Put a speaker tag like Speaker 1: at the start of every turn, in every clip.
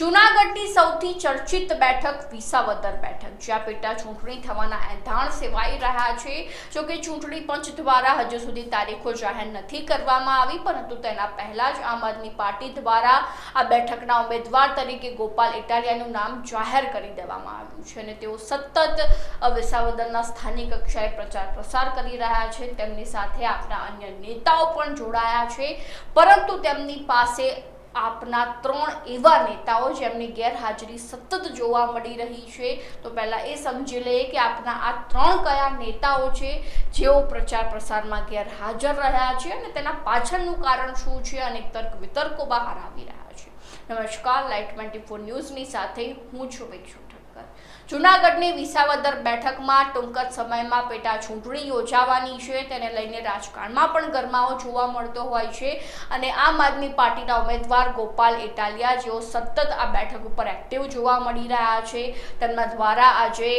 Speaker 1: જૂનાગઢની સૌથી ચર્ચિત બેઠક વિસાવદર બેઠક, જ્યાં પેટા ચૂંટણી થવાના એંધાણ સેવાઈ રહ્યા છે. જોકે ચૂંટણી પંચ દ્વારા હજુ સુધી તારીખો જાહેર નથી કરવામાં આવી, પરંતુ તેના પહેલા જ આમ આદમી પાર્ટી દ્વારા આ બેઠકના ઉમેદવાર તરીકે ગોપાલ ઇટાલિયાનું નામ જાહેર કરી દેવામાં આવ્યું છે અને તેઓ સતત વિસાવદરના સ્થાનિક કક્ષાએ પ્રચાર પ્રસાર કરી રહ્યા છે. તેમની સાથે આપણા અન્ય નેતાઓ પણ જોડાયા છે, પરંતુ તેમની પાસે આપના ત્રણ એવા નેતાઓ જેમની ગેરહાજરી સતત જોવા મળી રહી છે. તો પહેલાં એ સમજી લઈએ કે આપના આ ત્રણ કયા નેતાઓ છે, જેઓ પ્રચાર પ્રસારમાં ગેરહાજર રહ્યા છે અને તેના પાછળનું કારણ શું છે અને તર્ક વિતર્કો બહાર આવી રહ્યા છે. નમસ્કાર લાઈટ ટ્વેન્ટી ફોર ન્યૂઝની સાથે હું છું વિક્ષુ ઠક્કર જૂનાગઢની વિસાવદર બેઠકમાં ટૂંક જ સમયમાં પેટા ચૂંટણી યોજાવાની છે. તેને લઈને રાજકારણમાં પણ ગરમાવો જોવા મળતો હોય છે અને આમ આદમી પાર્ટીના ઉમેદવાર ગોપાલ ઇટાલિયા જેઓ સતત આ બેઠક ઉપર એક્ટિવ જોવા મળી રહ્યા છે. તેમના દ્વારા આજે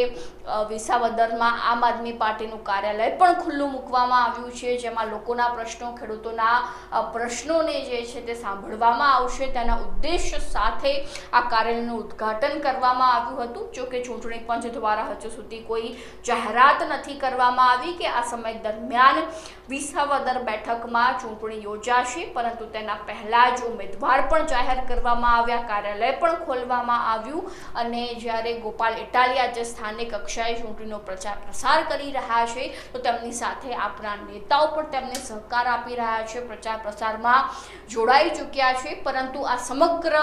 Speaker 1: વિસાવદરમાં આમ આદમી પાર્ટીનું કાર્યાલય પણ ખુલ્લું મૂકવામાં આવ્યું છે, જેમાં લોકોના પ્રશ્નો, ખેડૂતોના પ્રશ્નોને જે છે તે સાંભળવામાં આવશે. તેના ઉદ્દેશ સાથે આ કાર્યાલયનું ઉદ્ઘાટન કરવામાં આવ્યું હતું. જો કે ચૂંટણી પંચ દ્વારા હજુ સુધી કોઈ જાહેરાત નથી કરવામાં આવી કે આ સમય દરમિયાન વિસાવદર બેઠકમાં ચૂંટણી યોજાશે, પરંતુ તેના પહેલા જ ઉમેદવાર પણ જાહેર કરવામાં આવ્યા, કાર્યાલય પણ ખોલવામાં આવ્યું અને જ્યારે ગોપાલ ઇટાલિયા જે સ્થાનિક કક્ષાએ ચૂંટણીનો પ્રચાર પ્રસાર કરી રહ્યા છે, તો તેમની સાથે આપણા નેતાઓ પણ તેમને સહકાર આપી રહ્યા છે, પ્રચાર પ્રસારમાં જોડાઈ ચૂક્યા છે, પરંતુ આ સમગ્ર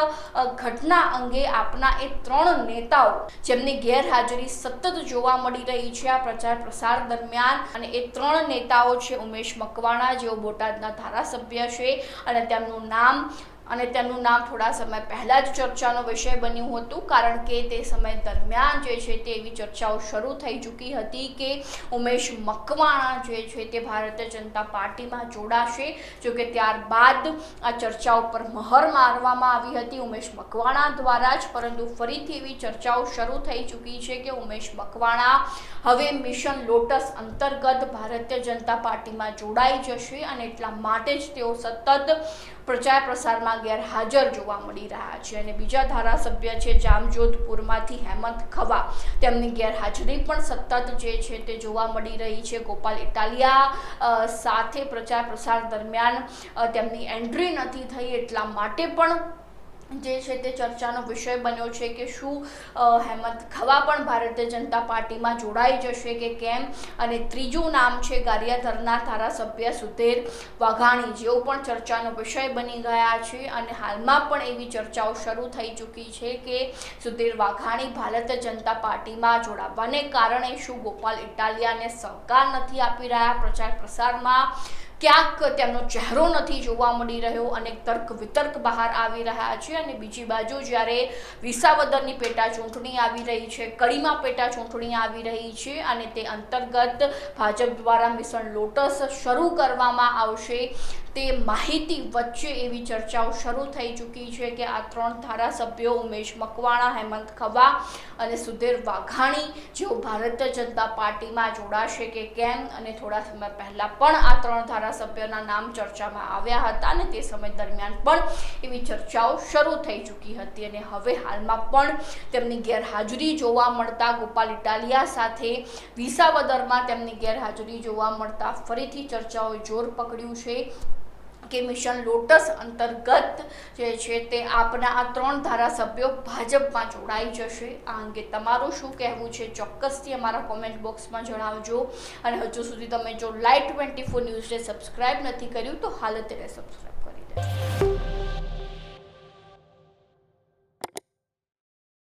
Speaker 1: ઘટના અંગે આપના એ ત્રણ નેતાઓ જેમની ગેરહાજરી સતત જોવા મળી રહી છે આ પ્રચાર પ્રસાર દરમિયાન. અને એ ત્રણ નેતાઓ છે ઉમેશ મકવાણા, જેઓ બોટાદના ધારાસભ્ય છે અને તેમનું નામ અને તેમનું નામ થોડા સમય પહેલાં જ ચર્ચાનો વિષય બન્યું હતું, કારણ કે તે સમય દરમિયાન જે છે તે એવી ચર્ચાઓ શરૂ થઈ ચૂકી હતી કે ઉમેશ મકવાણા જે છે તે ભારતીય જનતા પાર્ટીમાં જોડાશે. જો કે ત્યારબાદ આ ચર્ચા ઉપર મહર મારવામાં આવી હતી ઉમેશ મકવાણા દ્વારા જ, પરંતુ ફરીથી એવી ચર્ચાઓ શરૂ થઈ ચૂકી છે કે ઉમેશ મકવાણા હવે મિશન લોટસ અંતર્ગત ભારતીય જનતા પાર્ટીમાં જોડાઈ જશે અને એટલા માટે જ તેઓ સતત પ્રચાર પ્રસારમાં ગેરહાજર જોવા મળી રહ્યા છે અને બીજા ધારાસભ્ય છે જામજોધપુરમાંથી હેમંત ખવા. તેમની ગેરહાજરી પણ સતત જે છે તે જોવા મળી રહી છે. ગોપાલ ઇટાલિયા સાથે પ્રચાર પ્રસાર દરમિયાન તેમની એન્ટ્રી નથી થઈ એટલા માટે પણ જે છે તે ચર્ચાનો વિષય બન્યો છે કે શું હેમંત ખવા પણ ભારતીય જનતા પાર્ટીમાં જોડાઈ જશે કે કેમ? અને ત્રીજું નામ છે ગારિયાધરના ધારાસભ્ય સુધીર વાઘાણી. જેઓ પણ ચર્ચાનો વિષય બની ગયા છે અને હાલમાં પણ એવી ચર્ચાઓ શરૂ થઈ ચૂકી છે કે સુધીર વાઘાણી ભારતીય જનતા પાર્ટીમાં જોડાવાને કારણે શું ગોપાલ ઇટાલિયાને સહકાર નથી આપી રહ્યા? પ્રચાર પ્રસારમાં ક્યાંક તેમનો ચહેરો નથી જોવા મળી રહ્યો અને તર્ક વિતર્ક બહાર આવી રહ્યા છે અને બીજી બાજુ જ્યારે વિસાવદરની પેટા ચૂંટણી આવી રહી છે, કડીમાં પેટા ચૂંટણી આવી રહી છે અને તે અંતર્ગત ભાજપ દ્વારા મિશન લોટસ શરૂ કરવામાં આવશે. તે માહિતી વચ્ચે એવી ચર્ચાઓ શરૂ થઈ ચૂકી છે કે આ ત્રણ ધારાસભ્યો ઉમેશ મકવાણા, હેમંત ખવા અને સુધીર વાઘાણી જેઓ ભારતીય જનતા પાર્ટીમાં જોડાશે કે કેમ અને થોડા સમય પહેલાં પણ આ ત્રણ ધારાસભ્યોના નામ ચર્ચામાં આવ્યા હતા અને તે સમય દરમિયાન પણ એવી ચર્ચાઓ શરૂ થઈ ચૂકી હતી અને હવે હાલમાં પણ તેમની ગેરહાજરી જોવા મળતા ગોપાલ ઇટાલિયા સાથે વિસાવદરમાં તેમની ગેરહાજરી જોવા મળતા ફરીથી ચર્ચાઓએ જોર પકડ્યું છે. કે મિશન લોટસ અંતર્ગત જે છે તે આપના આ ત્રણ ધારાસભ્યો ભાજપમાં જોડાઈ જશે. આ અંગે તમારું શું કહેવું છે? ચોક્કસથી અમારા કોમેન્ટ બોક્સમાં જણાવજો. અને હજુ સુધી તમે જો લાઈટ ટ્વેન્ટી ફોર ન્યૂઝને સબસ્ક્રાઇબ નથી કર્યું તો હાલ અત્યારે સબસ્ક્રાઇબ